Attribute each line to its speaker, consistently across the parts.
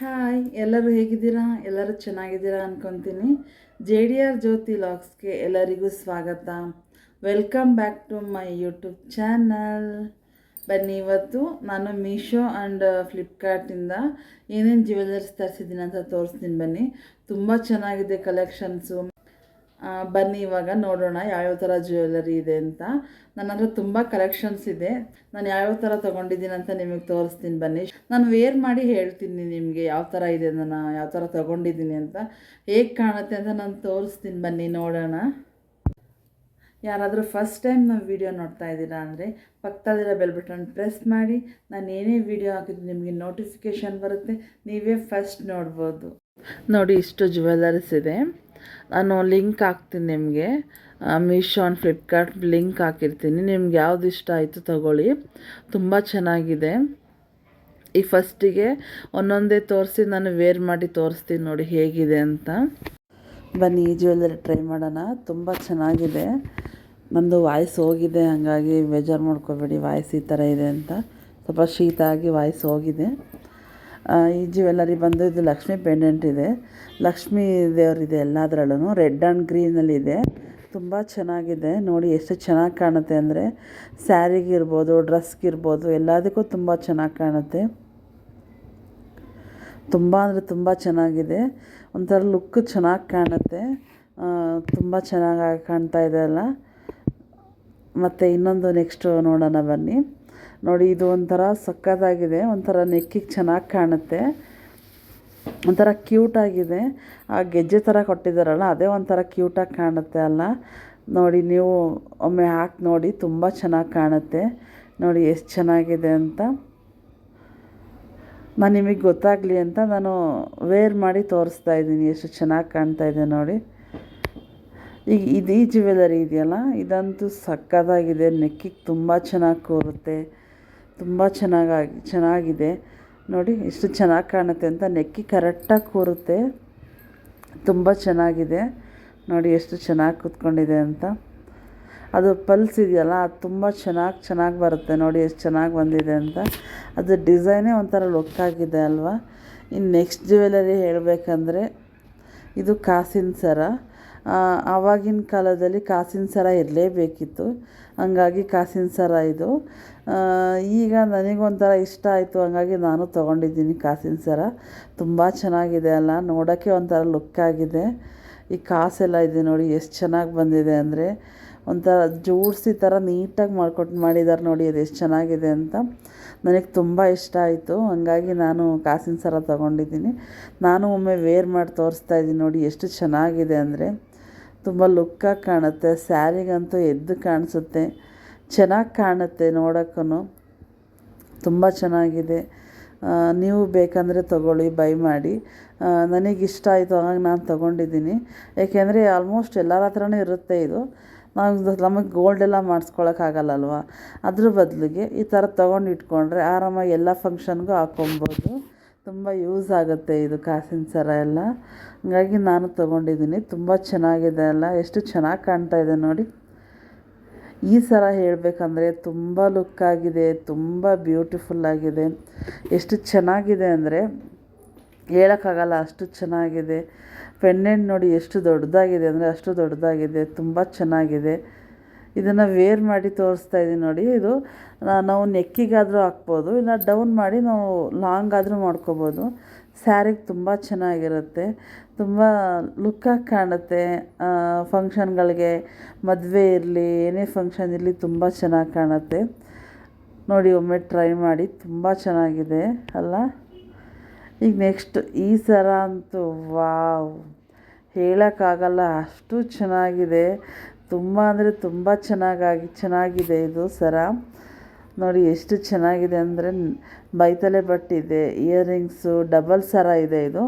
Speaker 1: Hi ಎಲ್ಲರೂ ಹೇಗಿದ್ದೀರಾ? ಎಲ್ಲರೂ ಚೆನ್ನಾಗಿದ್ದೀರಾ ಅಂದ್ಕೊತೀನಿ ಜೆ ಡಿ ಆರ್ ಜ್ಯೋತಿ ಲಾಗ್ಸ್ಗೆ ಎಲ್ಲರಿಗೂ ಸ್ವಾಗತ. Welcome back to my YouTube channel ಬನ್ನಿ, ಇವತ್ತು ನಾನು ಮೀಶೋ ಆ್ಯಂಡ್ ಫ್ಲಿಪ್ಕಾರ್ಟಿಂದ ಏನೇನು ಜ್ಯುವೆಲರ್ಸ್ ತರಿಸಿದ್ದೀನಿ ಅಂತ ತೋರಿಸ್ತೀನಿ ಬನ್ನಿ. ತುಂಬ ಚೆನ್ನಾಗಿದೆ ಕಲೆಕ್ಷನ್ಸು ಬನ್ನಿ ಇವಾಗ ನೋಡೋಣ ಯಾವ್ಯಾವ ಥರ ಜ್ಯುವೆಲ್ಲರಿ ಇದೆ ಅಂತ. ನನ್ನ ಹತ್ರ ತುಂಬ ಕಲೆಕ್ಷನ್ಸ್ ಇದೆ. ನಾನು ಯಾವ್ಯಾವ ಥರ ತೊಗೊಂಡಿದ್ದೀನಿ ಅಂತ ನಿಮಗೆ ತೋರಿಸ್ತೀನಿ ಬನ್ನಿ. ನಾನು ವೇರ್ ಮಾಡಿ ಹೇಳ್ತೀನಿ ನಿಮಗೆ ಯಾವ ಥರ ಇದೆ ನಾನು ಯಾವ ಥರ ತೊಗೊಂಡಿದ್ದೀನಿ ಅಂತ. ಹೇಗೆ ಕಾಣುತ್ತೆ ಅಂತ ನಾನು ತೋರಿಸ್ತೀನಿ ಬನ್ನಿ ನೋಡೋಣ. ಯಾರಾದರೂ ಫಸ್ಟ್ ಟೈಮ್ ನಾವು ವೀಡಿಯೋ ನೋಡ್ತಾ ಇದ್ದೀರಾ ಅಂದರೆ ಪಕ್ಕದಲ್ಲಿರೋ ಬೆಲ್ ಬಟನ್ ಪ್ರೆಸ್ ಮಾಡಿ. ನಾನು ಏನೇ ವೀಡಿಯೋ ಹಾಕಿದ್ರು ನಿಮಗೆ ನೋಟಿಫಿಕೇಷನ್ ಬರುತ್ತೆ. ನೀವೇ ಫಸ್ಟ್ ನೋಡ್ಬೋದು. ನೋಡಿ ಇಷ್ಟು ಜ್ಯುವೆಲ್ಲರ್ಸ್ ಇದೆ. ನಾನು ಲಿಂಕ್ ಹಾಕ್ತೀನಿ ನಿಮಗೆ. ಮೀಶೋ ಆ್ಯಂಡ್ ಫ್ಲಿಪ್ಕಾರ್ಟ್ ಲಿಂಕ್ ಹಾಕಿರ್ತೀನಿ. ನಿಮ್ಗೆ ಯಾವ್ದು ಇಷ್ಟ ಆಯಿತು ತಗೊಳ್ಳಿ. ತುಂಬ ಚೆನ್ನಾಗಿದೆ. ಈ ಫಸ್ಟಿಗೆ ಒಂದೊಂದೇ ತೋರಿಸಿ ನಾನು ವೇರ್ ಮಾಡಿ ತೋರಿಸ್ತೀನಿ ನೋಡಿ ಹೇಗಿದೆ ಅಂತ. ಬನ್ನಿ ಜ್ಯುವೆಲ್ಲರಿ ಟ್ರೈ ಮಾಡೋಣ. ತುಂಬ ಚೆನ್ನಾಗಿದೆ. ನಂದು ವಾಯ್ಸ್ ಹೋಗಿದೆ, ಹಾಗಾಗಿ ಬೇಜಾರು ಮಾಡ್ಕೋಬೇಡಿ, ವಾಯ್ಸ್ ಈ ಥರ ಇದೆ ಅಂತ. ಸ್ವಲ್ಪ ಶೀತ ಆಗಿ ವಾಯ್ಸ್ ಹೋಗಿದೆ. ಈ ಜ್ಯುವೆಲ್ಲರಿ ಬಂದು ಇದು ಲಕ್ಷ್ಮಿ ಪೆಂಡೆಂಟ್ ಇದೆ. ಲಕ್ಷ್ಮೀ ದೇವರಿದೆ ಎಲ್ಲದರಲ್ಲೂ ರೆಡ್ ಆ್ಯಂಡ್ ಗ್ರೀನಲ್ಲಿ ಇದೆ. ತುಂಬ ಚೆನ್ನಾಗಿದೆ. ನೋಡಿ ಎಷ್ಟು ಚೆನ್ನಾಗಿ ಕಾಣುತ್ತೆ ಅಂದರೆ ಸ್ಯಾರಿಗಿರ್ಬೋದು ಡ್ರೆಸ್ಗಿರ್ಬೋದು ಎಲ್ಲದಕ್ಕೂ ತುಂಬ ಚೆನ್ನಾಗಿ ಕಾಣುತ್ತೆ. ತುಂಬ ಅಂದರೆ ತುಂಬ ಚೆನ್ನಾಗಿದೆ. ಒಂಥರ ಲುಕ್ ಚೆನ್ನಾಗಿ ಕಾಣುತ್ತೆ. ತುಂಬ ಚೆನ್ನಾಗಿ ಕಾಣ್ತಾ ಇದೆ ಅಲ್ಲ. ಮತ್ತು ಇನ್ನೊಂದು ನೆಕ್ಸ್ಟು ನೋಡೋಣ ಬನ್ನಿ. ನೋಡಿ, ಇದು ಒಂಥರ ಸಕ್ಕತ್ತಾಗಿದೆ, ಒಂಥರ ನೆಕ್ಕಿಗೆ ಚೆನ್ನಾಗಿ ಕಾಣುತ್ತೆ. ಒಂಥರ ಕ್ಯೂಟಾಗಿದೆ ಆ ಗೆಜ್ಜೆ ಥರ ಕೊಟ್ಟಿದ್ದಾರಲ್ಲ ಅದೇ ಒಂಥರ ಕ್ಯೂಟಾಗಿ ಕಾಣುತ್ತೆ ಅಲ್ಲ. ನೋಡಿ, ನೀವು ಒಮ್ಮೆ ಹಾಕಿ ನೋಡಿ, ತುಂಬ ಚೆನ್ನಾಗಿ ಕಾಣುತ್ತೆ. ನೋಡಿ, ಎಷ್ಟು ಚೆನ್ನಾಗಿದೆ ಅಂತ. ನಾನು ನಿಮಗೆ ಗೊತ್ತಾಗಲಿ ಅಂತ ನಾನು ವೇರ್ ಮಾಡಿ ತೋರಿಸ್ತಾ ಇದ್ದೀನಿ, ಎಷ್ಟು ಚೆನ್ನಾಗಿ ಕಾಣ್ತಾ ಇದೆ ನೋಡಿ. ಈಗ ಇದು ಈ ಜ್ಯುವೆಲರಿ ಇದೆಯಲ್ಲ, ಇದಂತೂ ಸಕ್ಕತ್ತಾಗಿದೆ, ನೆಕ್ಕಿಗೆ ತುಂಬ ಚೆನ್ನಾಗಿ ಕೂರುತ್ತೆ. ತುಂಬ ಚೆನ್ನಾಗಾಗಿ, ಚೆನ್ನಾಗಿದೆ. ನೋಡಿ ಎಷ್ಟು ಚೆನ್ನಾಗಿ ಕಾಣುತ್ತೆ ಅಂತ ನೆಕ್ಕಿ ಕರೆಕ್ಟಾಗಿ ಕೂರುತ್ತೆ. ತುಂಬ ಚೆನ್ನಾಗಿದೆ. ನೋಡಿ, ಎಷ್ಟು ಚೆನ್ನಾಗಿ ಕೂತ್ಕೊಂಡಿದೆ ಅಂತ. ಅದು ಪಲ್ಸ್ ಇದೆಯಲ್ಲ, ಅದು ತುಂಬ ಚೆನ್ನಾಗಿ ಚೆನ್ನಾಗಿ ಬರುತ್ತೆ. ನೋಡಿ, ಎಷ್ಟು ಚೆನ್ನಾಗಿ ಬಂದಿದೆ ಅಂತ. ಅದು ಡಿಸೈನೇ ಒಂಥರ ಆಗಿದೆ ಅಲ್ವಾ? ಇನ್ನು ನೆಕ್ಸ್ಟ್ ಜ್ಯುವೆಲರಿ ಹೇಳಬೇಕಂದ್ರೆ, ಇದು ಕಾಸಿನ ಸರ. ಆವಾಗಿನ ಕಾಲದಲ್ಲಿ ಕಾಸಿನ ಸರ ಇರಲೇಬೇಕಿತ್ತು. ಹಂಗಾಗಿ ಕಾಸಿನ ಸರ ಇದು. ಈಗ ನನಗೊಂಥರ ಇಷ್ಟ ಆಯಿತು, ಹಂಗಾಗಿ ನಾನು ತೊಗೊಂಡಿದ್ದೀನಿ ಕಾಸಿನ ಸರ. ತುಂಬ ಚೆನ್ನಾಗಿದೆ ಅಲ್ಲ ನೋಡೋಕ್ಕೆ ಒಂಥರ ಲುಕ್ ಆಗಿದೆ. ಈ ಕಾಸೆಲ್ಲ ಇದೆ ನೋಡಿ, ಎಷ್ಟು ಚೆನ್ನಾಗಿ ಬಂದಿದೆ ಅಂದರೆ. ಒಂಥರ ಜೋಡಿಸಿ ಥರ ನೀಟಾಗಿ ಮಾಡ್ಕೊಟ್ಟು ಮಾಡಿದ್ದಾರೆ ನೋಡಿ, ಅದು ಎಷ್ಟು ಚೆನ್ನಾಗಿದೆ ಅಂತ. ನನಗೆ ತುಂಬ ಇಷ್ಟ ಆಯಿತು, ಹಂಗಾಗಿ ನಾನು ಕಾಸಿನ ಸರ ತೊಗೊಂಡಿದ್ದೀನಿ. ನಾನು ಒಮ್ಮೆ ವೇರ್ ಮಾಡಿ ತೋರಿಸ್ತಾ ಇದ್ದೀನಿ ನೋಡಿ, ಎಷ್ಟು ಚೆನ್ನಾಗಿದೆ ಅಂದರೆ. ತುಂಬ ಲುಕ್ಕಾಗಿ ಕಾಣುತ್ತೆ ಸ್ಯಾರಿಗಂತೂ ಎದ್ದು ಕಾಣಿಸುತ್ತೆ. ಚೆನ್ನಾಗಿ ಕಾಣುತ್ತೆ ನೋಡೋಕ್ಕೂ ತುಂಬ ಚೆನ್ನಾಗಿದೆ. ನೀವು ಬೇಕಂದರೆ ತೊಗೊಳ್ಳಿ, ಬೈ ಮಾಡಿ. ನನಗೆ ಇಷ್ಟ ಆಯಿತು ಹಾಗಾಗಿ ನಾನು ತೊಗೊಂಡಿದ್ದೀನಿ. ಏಕೆಂದರೆ ಆಲ್ಮೋಸ್ಟ್ ಎಲ್ಲರ ಹತ್ರನೂ ಇರುತ್ತೆ ಇದು. ನಾವು ನಮಗೆ ಗೋಲ್ಡ್ ಎಲ್ಲ ಮಾಡಿಸ್ಕೊಳಕ್ಕಾಗಲ್ಲಲ್ವ ಅದ್ರ ಬದಲಿಗೆ ಈ ಥರ ತೊಗೊಂಡು ಇಟ್ಕೊಂಡ್ರೆ ಆರಾಮಾಗಿ ಎಲ್ಲ ಫಂಕ್ಷನ್ಗೂ ಹಾಕ್ಕೊಬೋದು ತುಂಬ ಯೂಸ್ ಆಗುತ್ತೆ ಇದು ಕಾಸಿನ ಸರ ಎಲ್ಲ. ಹಂಗಾಗಿ ನಾನು ತೊಗೊಂಡಿದ್ದೀನಿ. ತುಂಬ ಚೆನ್ನಾಗಿದೆ ಅಲ್ಲ. ಎಷ್ಟು ಚೆನ್ನಾಗಿ ಕಾಣ್ತಾ ಇದೆ ನೋಡಿ. ಈ ಸಲ ಹೇಳಬೇಕಂದ್ರೆ ತುಂಬ ಲುಕ್ ಆಗಿದೆ, ತುಂಬ ಬ್ಯೂಟಿಫುಲ್ ಆಗಿದೆ. ಎಷ್ಟು ಚೆನ್ನಾಗಿದೆ ಅಂದರೆ ಹೇಳೋಕ್ಕಾಗಲ್ಲ, ಅಷ್ಟು ಚೆನ್ನಾಗಿದೆ. ಪೆಂಡೆಂಟ್ ನೋಡಿ ಎಷ್ಟು ದೊಡ್ಡದಾಗಿದೆ ಅಂದರೆ ಅಷ್ಟು ದೊಡ್ಡದಾಗಿದೆ, ತುಂಬ ಚೆನ್ನಾಗಿದೆ. ಇದನ್ನು ವೇರ್ ಮಾಡಿ ತೋರಿಸ್ತಾ ಇದ್ದೀನಿ ನೋಡಿ, ಇದು ನಾವು ನೆಕ್ಕಿಗಾದರೂ ಹಾಕ್ಬೋದು ಇಲ್ಲ ಡೌನ್ ಮಾಡಿ ನಾವು ಲಾಂಗ್ ಆದರೂ ಮಾಡ್ಕೋಬೋದು. ಸ್ಯಾರಿಗೆ ತುಂಬ ಚೆನ್ನಾಗಿರುತ್ತೆ. ತುಂಬ ಲುಕ್ಕಾಗಿ ಕಾಣುತ್ತೆ. ಫಂಕ್ಷನ್ಗಳಿಗೆ ಮದುವೆ ಇರಲಿ, ಏನೇ ಫಂಕ್ಷನ್ ಇರಲಿ ತುಂಬ ಚೆನ್ನಾಗಿ ಕಾಣುತ್ತೆ. ನೋಡಿ, ಒಮ್ಮೆ ಟ್ರೈ ಮಾಡಿ, ತುಂಬ ಚೆನ್ನಾಗಿದೆ ಅಲ್ಲ? ಈಗ ನೆಕ್ಸ್ಟ್ ಈ ಸರ ಅಂತೂ ವಾವ್! ಹೇಳೋಕ್ಕಾಗಲ್ಲ, ಅಷ್ಟು ಚೆನ್ನಾಗಿದೆ. ತುಂಬ ಅಂದರೆ ತುಂಬ ಚೆನ್ನಾಗಾಗಿ, ಚೆನ್ನಾಗಿದೆ ಇದು ಸರ. ನೋಡಿ ಎಷ್ಟು ಚೆನ್ನಾಗಿದೆ ಅಂದರೆ ಬೈತಲೆ ಬಟ್ಟಿದೆ, ಇಯರಿಂಗ್ಸು, ಡಬಲ್ ಸರ ಇದೆ ಇದು.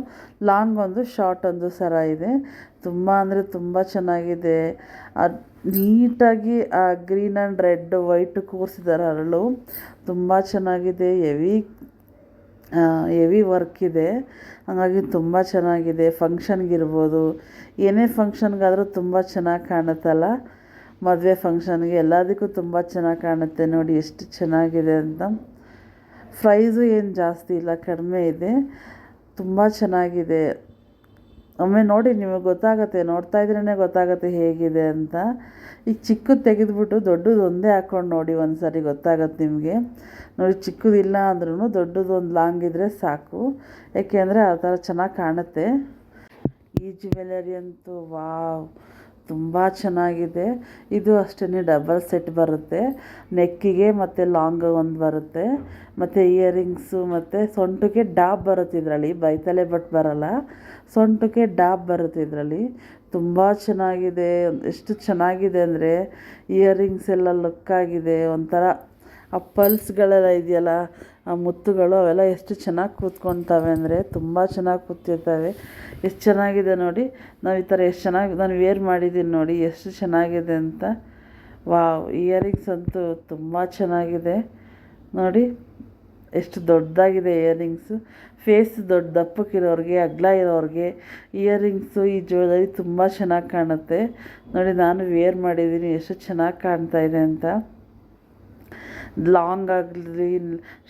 Speaker 1: ಲಾಂಗ್ ಒಂದು, ಶಾರ್ಟ್ ಒಂದು ಸರ ಇದೆ. ತುಂಬ ಅಂದರೆ ತುಂಬ ಚೆನ್ನಾಗಿದೆ. ಅದು ನೀಟಾಗಿ ಆ ಗ್ರೀನ್ ಆ್ಯಂಡ್ ರೆಡ್, ವೈಟ್ ಕೂರಿಸಿದ್ದಾರೆ ಅರಳು. ತುಂಬ ಚೆನ್ನಾಗಿದೆ, ಹೆವಿ ಹೆವಿ ವರ್ಕ್ ಇದೆ. ಹಾಗಾಗಿ ತುಂಬ ಚೆನ್ನಾಗಿದೆ. ಫಂಕ್ಷನ್ಗಿರ್ಬೋದು. ಏನೇ ಫಂಕ್ಷನ್ಗಾದರೂ ತುಂಬ ಚೆನ್ನಾಗಿ ಕಾಣುತ್ತಲ್ಲ. ಮದುವೆ ಫಂಕ್ಷನ್ಗೆ ಎಲ್ಲದಕ್ಕೂ ತುಂಬ ಚೆನ್ನಾಗಿ ಕಾಣುತ್ತೆ ನೋಡಿ, ಎಷ್ಟು ಚೆನ್ನಾಗಿದೆ ಅಂತ. ಪ್ರೈಸು ಏನು ಜಾಸ್ತಿ ಇಲ್ಲ, ಕಡಿಮೆ ಇದೆ. ತುಂಬ ಚೆನ್ನಾಗಿದೆ. ಒಮ್ಮೆ ನೋಡಿ, ನಿಮಗೆ ಗೊತ್ತಾಗುತ್ತೆ, ನೋಡ್ತಾ ಇದ್ರೇ ಗೊತ್ತಾಗುತ್ತೆ ಹೇಗಿದೆ ಅಂತ. ಈಗ ಚಿಕ್ಕದು ತೆಗೆದುಬಿಟ್ಟು ದೊಡ್ಡದು ಒಂದೇ ಹಾಕ್ಕೊಂಡು ನೋಡಿ ಒಂದು ಸಾರಿ ಗೊತ್ತಾಗುತ್ತೆ ನಿಮಗೆ. ನೋಡಿ ಚಿಕ್ಕದಿಲ್ಲ ಅಂದ್ರೂ ದೊಡ್ಡದು ಒಂದು ಲಾಂಗ್ ಇದ್ದರೆ ಸಾಕು. ಯಾಕೆಂದರೆ ಆ ಥರ ಚೆನ್ನಾಗಿ ಕಾಣುತ್ತೆ. ಈ ಜ್ಯುವೆಲರಿ ಅಂತೂ ವಾವ್. ತುಂಬ ಚೆನ್ನಾಗಿದೆ. ಇದು ಅಷ್ಟೇ ಡಬಲ್ ಸೆಟ್ ಬರುತ್ತೆ. ನೆಕ್ಕಿಗೆ ಮತ್ತು ಲಾಂಗ್ ಒಂದು ಬರುತ್ತೆ. ಮತ್ತು ಇಯರಿಂಗ್ಸು ಮತ್ತು ಸೊಂಟಕ್ಕೆ ಡಾಬ್ ಬರುತ್ತೆ ಇದರಲ್ಲಿ. ಬೈತಲೆ ಬಟ್ ಬರಲ್ಲ. ಸೊಂಟಕ್ಕೆ ಡಾಬ್ ಬರುತ್ತೆ ಇದರಲ್ಲಿ. ತುಂಬ ಚೆನ್ನಾಗಿದೆ. ಎಷ್ಟು ಚೆನ್ನಾಗಿದೆ ಅಂದರೆ ಇಯರಿಂಗ್ಸ್ ಎಲ್ಲ ಲುಕ್ಕಾಗಿದೆ. ಒಂಥರ ಆ ಪಲ್ಸ್ಗಳೆಲ್ಲ ಇದೆಯಲ್ಲ ಆ ಮುತ್ತುಗಳು ಅವೆಲ್ಲ ಎಷ್ಟು ಚೆನ್ನಾಗಿ ಕೂತ್ಕೊತಾವೆ ಅಂದರೆ ತುಂಬ ಚೆನ್ನಾಗಿ ಕೂತಿರ್ತವೆ. ಎಷ್ಟು ಚೆನ್ನಾಗಿದೆ ನೋಡಿ, ನಾವು ಈ ಥರ ಎಷ್ಟು ಚೆನ್ನಾಗಿ ನಾನು ವೇರ್ ಮಾಡಿದ್ದೀನಿ ನೋಡಿ, ಎಷ್ಟು ಚೆನ್ನಾಗಿದೆ ಅಂತ. ವಾವ್ ಇಯರಿಂಗ್ಸ್ ಅಂತೂ ತುಂಬ ಚೆನ್ನಾಗಿದೆ. ನೋಡಿ, ಎಷ್ಟು ದೊಡ್ಡದಾಗಿದೆ ಇಯರಿಂಗ್ಸು ಫೇಸ್ ದೊಡ್ಡ ದಪ್ಪಕ್ಕಿರೋರಿಗೆ, ಅಗಲ ಇರೋರಿಗೆ ಇಯರಿಂಗ್ಸು ಈ ಜ್ಯುವೆಲರಿ ತುಂಬ ಚೆನ್ನಾಗಿ ಕಾಣುತ್ತೆ. ನೋಡಿ, ನಾನು ವೇರ್ ಮಾಡಿದ್ದೀನಿ ಎಷ್ಟು ಚೆನ್ನಾಗಿ ಕಾಣ್ತಾ ಇದೆ ಅಂತ. ಲಾಂಗ್ ಆಗಲಿ,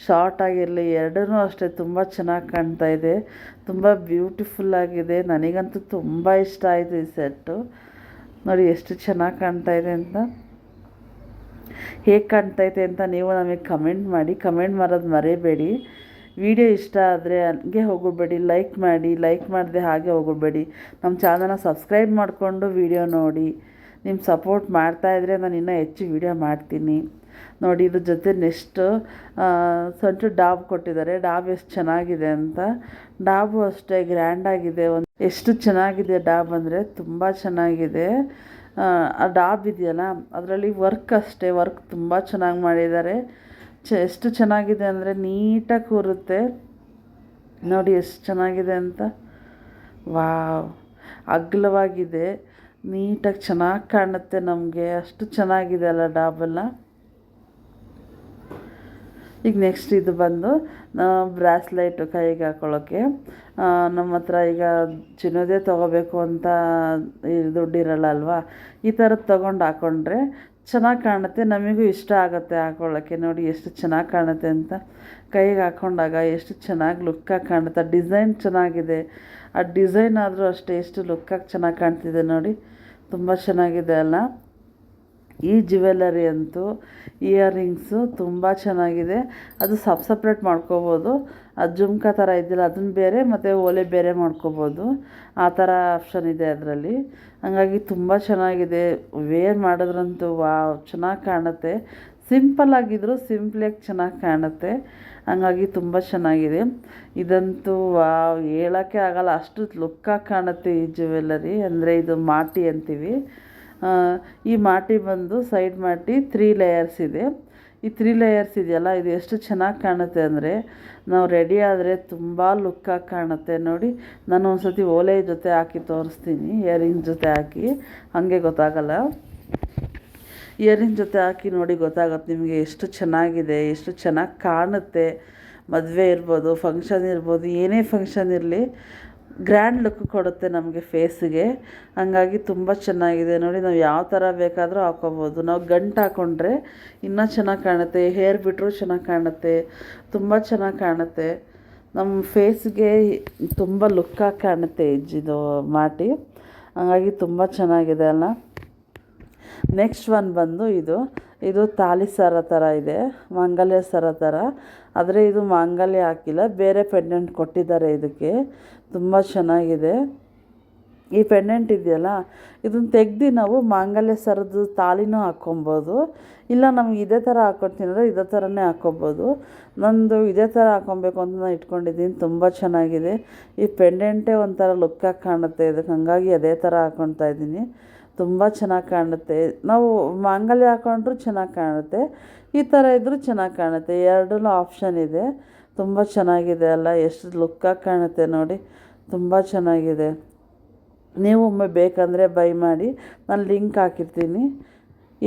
Speaker 1: ಶಾರ್ಟ್ ಆಗಿರಲಿ ಎರಡೂ ಅಷ್ಟೇ ತುಂಬ ಚೆನ್ನಾಗಿ ಕಾಣ್ತಾ ಇದೆ. ತುಂಬ ಬ್ಯೂಟಿಫುಲ್ ಆಗಿದೆ. ನನಗಂತೂ ತುಂಬ ಇಷ್ಟ ಆಯಿತು ಈ ಸೆಟ್ಟು. ನೋಡಿ, ಎಷ್ಟು ಚೆನ್ನಾಗಿ ಕಾಣ್ತಾ ಇದೆ ಅಂತ. ಹೇಗೆ ಕಾಣ್ತೈತೆ ಅಂತ ನೀವು ನಮಗೆ ಕಮೆಂಟ್ ಮಾಡಿ. ಕಮೆಂಟ್ ಮಾಡೋದು ಮರೆಯಬೇಡಿ. ವಿಡಿಯೋ ಇಷ್ಟ ಆದರೆ ಹಂಗೆ ಹೋಗಬೇಡಿ ಲೈಕ್ ಮಾಡಿ. ಲೈಕ್ ಮಾಡದೆ ಹಾಗೆ ಹೋಗಬೇಡಿ ನಮ್ಮ ಚಾನಲ್ನ ಸಬ್ಸ್ಕ್ರೈಬ್ ಮಾಡಿಕೊಂಡು ವಿಡಿಯೋ ನೋಡಿ. ನಿಮ್ಮ ಸಪೋರ್ಟ್ ಮಾಡ್ತಾಯಿದ್ರೆ ನಾನು ಇನ್ನೂ ಹೆಚ್ಚು ವಿಡಿಯೋ ಮಾಡ್ತೀನಿ. ನೋಡಿ, ಇದ್ರ ಜೊತೆ ನೆಕ್ಸ್ಟ್ ಸೊಂಟು ಡಾಬ್ ಕೊಟ್ಟಿದ್ದಾರೆ. ಡಾಬ್ ಎಷ್ಟು ಚೆನ್ನಾಗಿದೆ ಅಂತ. ಡಾಬು ಅಷ್ಟೇ ಗ್ರ್ಯಾಂಡಾಗಿದೆ ಒಂದು ಎಷ್ಟು ಚೆನ್ನಾಗಿದೆ ಡಾಬ್ ಅಂದರೆ ತುಂಬ ಚೆನ್ನಾಗಿದೆ. ಆ ಡಾಬ್ ಇದೆಯಲ್ಲ, ಅದರಲ್ಲಿ ವರ್ಕ್ ಅಷ್ಟೇ. ವರ್ಕ್ ತುಂಬ ಚೆನ್ನಾಗಿ ಮಾಡಿದ್ದಾರೆ. ಚ, ಎಷ್ಟು ಚೆನ್ನಾಗಿದೆ ಅಂದರೆ ನೀಟಾಗಿ ಕೂರುತ್ತೆ. ನೋಡಿ, ಎಷ್ಟು ಚೆನ್ನಾಗಿದೆ ಅಂತ. ವಾವ್! ಅಗ್ಲವಾಗಿದೆ. ನೀಟಾಗಿ ಚೆನ್ನಾಗಿ ಕಾಣುತ್ತೆ ನಮಗೆ. ಅಷ್ಟು ಚೆನ್ನಾಗಿದೆ ಅಲ್ಲ ಡಾಬೆಲ್ಲ ಈಗ ನೆಕ್ಸ್ಟ್ ಇದು ಬಂದು ಬ್ರಾಸ್ಲೈಟು ಕೈಗೆ ಹಾಕೊಳ್ಳೋಕ್ಕೆ ನಮ್ಮ ಹತ್ರ ಈಗ ಚಿನ್ನದೇ ತೊಗೋಬೇಕು ಅಂತ ದುಡ್ಡಿರಲ್ಲ ಅಲ್ವಾ? ಈ ಥರದ್ದು ತೊಗೊಂಡು ಹಾಕ್ಕೊಂಡ್ರೆ ಚೆನ್ನಾಗಿ ಕಾಣುತ್ತೆ, ನಮಗೂ ಇಷ್ಟ ಆಗುತ್ತೆ ಹಾಕ್ಕೊಳ್ಳೋಕ್ಕೆ ನೋಡಿ ಎಷ್ಟು ಚೆನ್ನಾಗಿ ಕಾಣುತ್ತೆ ಅಂತ. ಕೈಗೆ ಹಾಕ್ಕೊಂಡಾಗ ಎಷ್ಟು ಚೆನ್ನಾಗಿ ಲುಕ್ಕಾಗಿ ಕಾಣುತ್ತೆ. ಡಿಸೈನ್ ಚೆನ್ನಾಗಿದೆ. ಆ ಡಿಸೈನ್ ಆದರೂ ಅಷ್ಟೇ ಎಷ್ಟು ಲುಕ್ಕಾಗಿ ಚೆನ್ನಾಗಿ ಕಾಣ್ತಿದೆ ನೋಡಿ. ತುಂಬ ಚೆನ್ನಾಗಿದೆ ಅಲ್ಲ. ಈ ಜ್ಯುವೆಲ್ಲರಿ ಅಂತೂ ಇಯರಿಂಗ್ಸು ತುಂಬ ಚೆನ್ನಾಗಿದೆ. ಅದು ಸಪ್ ಸಪ್ರೇಟ್ ಮಾಡ್ಕೋಬೋದು. ಅದು ಜುಮ್ಕ ಥರ ಇದ್ದಿಲ್ಲ ಅದನ್ನು ಬೇರೆ ಮತ್ತು ಓಲೆ ಬೇರೆ ಮಾಡ್ಕೋಬೋದು. ಆ ಥರ ಆಪ್ಷನ್ ಇದೆ ಅದರಲ್ಲಿ. ಹಾಗಾಗಿ ತುಂಬ ಚೆನ್ನಾಗಿದೆ. ವೇರ್ ಮಾಡಿದ್ರಂತೂ ವಾವ್, ಚೆನ್ನಾಗಿ ಕಾಣುತ್ತೆ. ಸಿಂಪಲ್ ಆಗಿದ್ರು ಸಿಂಪ್ಲಾಗಿ ಚೆನ್ನಾಗಿ ಕಾಣುತ್ತೆ. ಹಂಗಾಗಿ ತುಂಬ ಚೆನ್ನಾಗಿದೆ. ಇದಂತೂ ವಾವ್, ಹೇಳೋಕ್ಕೆ ಆಗಲ್ಲ, ಅಷ್ಟು ಲುಕ್ಕಾಗಿ ಕಾಣುತ್ತೆ ಈ ಜ್ಯುವೆಲ್ಲರಿ. ಅಂದರೆ ಇದು ಮಾಟಿ ಅಂತೀವಿ. ಈ ಮಾಟಿ ಬಂದು ಸೈಡ್ ಮಾಟಿ ತ್ರೀ ಲೇಯರ್ಸ್ ಇದೆ. ಈ ತ್ರೀ ಲೇಯರ್ಸ್ ಇದೆಯಲ್ಲ, ಇದು ಎಷ್ಟು ಚೆನ್ನಾಗಿ ಕಾಣುತ್ತೆ ಅಂದರೆ ನಾವು ರೆಡಿ ಆದರೆ ತುಂಬ ಲುಕ್ಕಾಗಿ ಕಾಣುತ್ತೆ. ನೋಡಿ, ನಾನು ಒಂದು ಸತಿ ಓಲೆ ಜೊತೆ ಹಾಕಿ ತೋರಿಸ್ತೀನಿ ಇಯರಿಂಗ್ ಜೊತೆ ಹಾಕಿ. ಹಾಗೆ ಗೊತ್ತಾಗಲ್ಲ. ಇಯರಿಂಗ್ ಜೊತೆ ಹಾಕಿ ನೋಡಿ ಗೊತ್ತಾಗುತ್ತೆ ನಿಮಗೆ ಎಷ್ಟು ಚೆನ್ನಾಗಿದೆ, ಎಷ್ಟು ಚೆನ್ನಾಗಿ ಕಾಣುತ್ತೆ. ಮದುವೆ ಇರ್ಬೋದು ಫಂಕ್ಷನ್ ಇರ್ಬೋದು, ಏನೇ ಫಂಕ್ಷನ್ ಇರಲಿ ಗ್ರ್ಯಾಂಡ್ ಲುಕ್ ಕೊಡುತ್ತೆ ನಮಗೆ ಫೇಸಿಗೆ ಹಂಗಾಗಿ ತುಂಬ ಚೆನ್ನಾಗಿದೆ. ನೋಡಿ, ನಾವು ಯಾವ ಥರ ಬೇಕಾದರೂ ಹಾಕ್ಕೋಬೋದು ನಾವು ಗಂಟು ಹಾಕ್ಕೊಂಡ್ರೆ ಇನ್ನೂ ಚೆನ್ನಾಗಿ ಕಾಣುತ್ತೆ. ಹೇರ್ ಬಿಟ್ಟರು ಚೆನ್ನಾಗಿ ಕಾಣುತ್ತೆ. ತುಂಬ ಚೆನ್ನಾಗಿ ಕಾಣುತ್ತೆ. ನಮ್ಮ ಫೇಸ್ಗೆ ತುಂಬ ಲುಕ್ಕಾಗಿ ಕಾಣುತ್ತೆ ಇಜ್ಜಿದು ಮಾಟಿ. ಹಂಗಾಗಿ ತುಂಬ ಚೆನ್ನಾಗಿದೆ ಅಲ್ಲ. ನೆಕ್ಸ್ಟ್ ಒನ್ ಬಂದು ಇದು. ಇದು ತಾಲಿ ಸರ ಥರ ಇದೆ. ಮಂಗಲ್ಯ ಸರ ಥರ ಆದರೆ ಇದು ಮಾಂಗಲ್ಯ ಹಾಕಿಲ್ಲ, ಬೇರೆ ಪೆಂಡೆಂಟ್ ಕೊಟ್ಟಿದ್ದಾರೆ ಇದಕ್ಕೆ. ತುಂಬ ಚೆನ್ನಾಗಿದೆ. ಈ ಪೆಂಡೆಂಟ್ ಇದೆಯಲ್ಲ, ಇದನ್ನು ತೆಗ್ದು ನಾವು ಮಾಂಗಲ್ಯ ಸರದ್ದು ತಾಲಿನೂ ಹಾಕ್ಕೊಬೋದು ಇಲ್ಲ, ನಮ್ಗೆ ಇದೇ ಥರ ಹಾಕ್ಕೊಡ್ತೀನಿ ಅಂದರೆ ಇದೇ ಥರನೇ ಹಾಕ್ಕೊಬೋದು ನಂದು ಇದೇ ಥರ ಹಾಕ್ಕೊಬೇಕು ಅಂತ ನಾನು ಇಟ್ಕೊಂಡಿದ್ದೀನಿ. ತುಂಬ ಚೆನ್ನಾಗಿದೆ. ಈ ಪೆಂಡೆಂಟೇ ಒಂಥರ ಲುಕ್ಕಾಗಿ ಕಾಣುತ್ತೆ. ಇದಕ್ಕೆ ಹಾಗಾಗಿ ಅದೇ ಥರ ಹಾಕ್ಕೊಳ್ತಾ ಇದ್ದೀನಿ. ತುಂಬ ಚೆನ್ನಾಗಿ ಕಾಣುತ್ತೆ. ನಾವು ಮಾಂಗಲ್ಯ ಹಾಕೊಂಡ್ರೂ ಚೆನ್ನಾಗಿ ಕಾಣುತ್ತೆ. ಈ ಥರ ಇದ್ದರೂ ಚೆನ್ನಾಗಿ ಕಾಣುತ್ತೆ. ಎರಡೂ ಆಪ್ಷನ್ ಇದೆ. ತುಂಬ ಚೆನ್ನಾಗಿದೆ ಅಲ್ಲ? ಎಷ್ಟು ಲುಕ್ಕಾಗಿ ಕಾಣುತ್ತೆ ನೋಡಿ. ತುಂಬ ಚೆನ್ನಾಗಿದೆ. ನೀವು ಒಮ್ಮೆ ಬೇಕಂದರೆ ಬೈ ಮಾಡಿ. ನಾನು ಲಿಂಕ್ ಹಾಕಿರ್ತೀನಿ.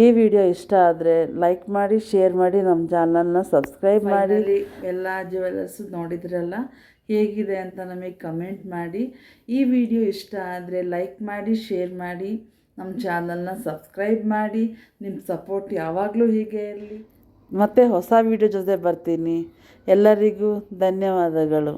Speaker 1: ಈ ವಿಡಿಯೋ ಇಷ್ಟ ಆದರೆ ಲೈಕ್ ಮಾಡಿ ಶೇರ್ ಮಾಡಿ ನಮ್ಮ ಚಾನಲ್ನ ಸಬ್ಸ್ಕ್ರೈಬ್ ಮಾಡಿ. ಎಲ್ಲ ಜ್ಯುವೆಲರ್ಸ್ ನೋಡಿದ್ರಲ್ಲ? ಹೇಗಿದೆ ಅಂತ ನಮಗೆ ಕಮೆಂಟ್ ಮಾಡಿ. ಈ ವಿಡಿಯೋ ಇಷ್ಟ ಆದರೆ ಲೈಕ್ ಮಾಡಿ ಶೇರ್ ಮಾಡಿ. ನಮ್ಮ ಚಾನಲ್ನ ಸಬ್ಸ್ಕ್ರೈಬ್ ಮಾಡಿ, ನಿಮ್ಮ ಸಪೋರ್ಟ್ ಯಾವಾಗಲೂ ಹೀಗೆ ಇರಲಿ. ಮತ್ತು ಹೊಸ ವಿಡಿಯೋ ಜೊತೆ ಬರ್ತೀನಿ. ಎಲ್ಲರಿಗೂ ಧನ್ಯವಾದಗಳು.